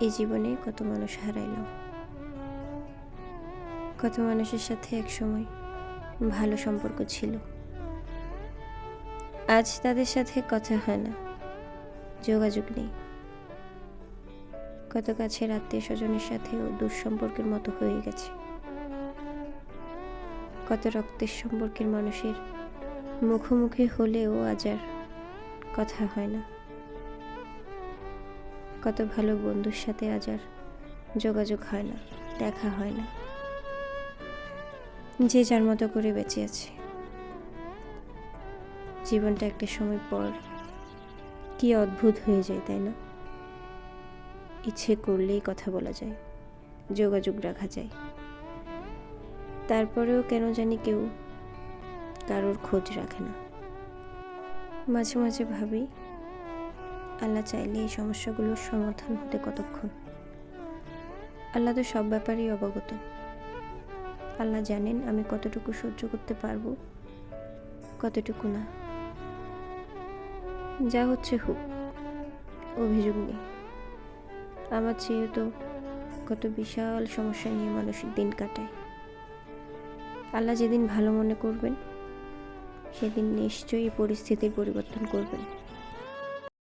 এই জীবনে কত মানুষ হারাইলাম কত মানুষের সাথে এক সময় ভালো সম্পর্ক ছিল। আজ তাদের সাথে কথা হয় না, যোগাযোগ নেই। কত কাছের আত্মীয় স্বজনের সাথেও দুঃসম্পর্কের মতো হয়ে গেছে। কত রক্তের সম্পর্কের মানুষের মুখোমুখি হলেও আজ আর কথা হয় না। কত ভালো বন্ধুর সাথে আজ আর যোগাযোগ হয় না, দেখা হয় না। যে যার মতো করে বেঁচে আছে। জীবনটা একটা সময় পর কি অদ্ভুত হয়ে যায়, তাই না? ইচ্ছে করলেই কথা বলা যায়, যোগাযোগ রাখা যায়। তারপরেও কেন জানি কেউ কারোর খোঁজ রাখে না। মাঝে মাঝে ভাবি আল্লাহ চাইলে এই সমস্যাগুলোর সমাধান হতে কতক্ষণ? আল্লাহ তো সব ব্যাপারেই অবগত। আল্লাহ জানেন আমি কতটুকু সহ্য করতে পারব, কতটুকু না। যা হচ্ছে হোক, অভিযোগ নেই। আমার চেয়েও তো কত বিশাল সমস্যা নিয়ে মানুষের দিন কাটায়। আল্লাহ যেদিন ভালো মনে করবেন, সেদিন নিশ্চয়ই পরিস্থিতির পরিবর্তন করবেন।